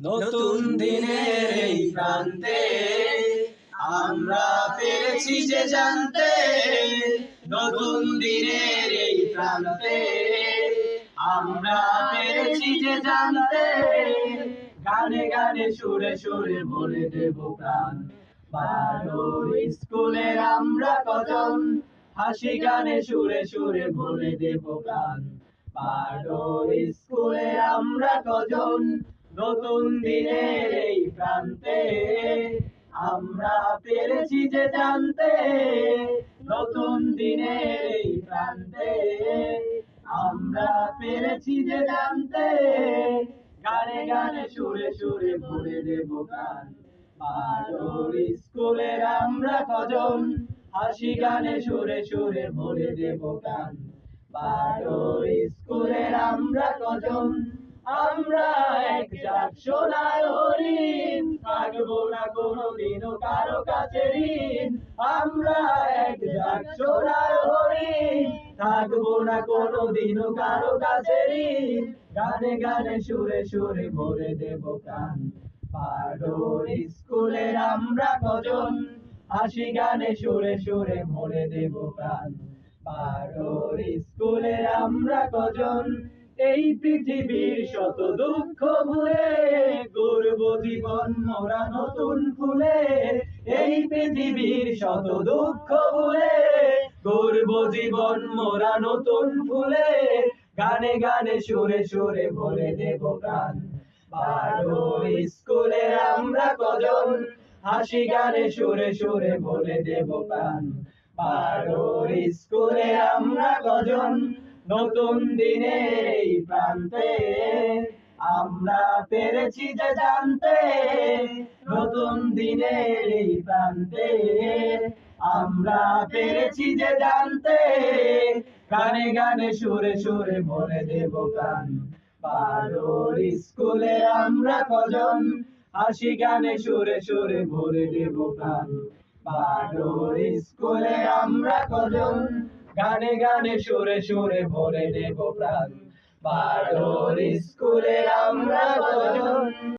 নতুন দিনের এই প্রান্তে আমরা পেরেছি যে জানতে নতুন দিনের এই প্রান্তে আমরা পেরেছি যে জানতে গানে গানে সুরে সুরে বলে দেব প্রাণ। বারোর স্কুলের আমরা কজন, হাসি গানে সুরে সুরে বলে দেব প্রাণ। বারোর স্কুলে আমরা কজন দিনের এই প্রান্তে আমরা পেরেছি যে জানতে, নতুন দিনের এই প্রান্তে আমরা পেরেছি যে জানতে, গানে গানে সুরে সুরে ভরে দেব গান। বারোর স্কুলের আমরা কজন, হাসি গানে সুরে সুরে ভরে দেব গান। বারোর স্কুলের আমরা কজন, আমরা এক জাত সোনার হরিণ, থাকব না কোনোদিনও কারও কাছে ঋণ। আমরা এক সোনার হরিণ, থাকব না কোনোদিনও কারও কাছে ঋণ। গানে গানে সুরে সুরে ভরে দেব কান পারোর স্কুলের আমরা কজন, হাসি গানে সুরে সুরে ভরে দেব পারোর স্কুলের আমরা কজন, এই পৃথিবীর শত দুঃখ ভুলে জীবন মোরা নতুন ফুলে, এই পৃথিবীর শত দুঃখ ভুলে। করব জীবন মোরা নতুন ফুলে, গানে গানে সুরে সুরে ভরে দেব গান বারোর স্কুলের আমরা কজন, হাসি গানে সুরে সুরে বলে দেব প্রাণ। বারোর স্কুলে আমরা কজন, নতুন দিনে এই প্রান্তে আমরা পেরেছি যে জানতে, নতুন দিনের এই প্রান্তে। আমরা পেরেছি যে জানতে, গানে গানে সুরে সুরে ভরে দেব গান। বারোর স্কুলে আমরা কজন, হাসি গানে সুরে সুরে ভরে দেব প্রাণ বারোর স্কুলে আমরা কজন, গানে গানে সুরে সুরে ভরে দেব প্রাণ। বারোর স্কুলে আমরা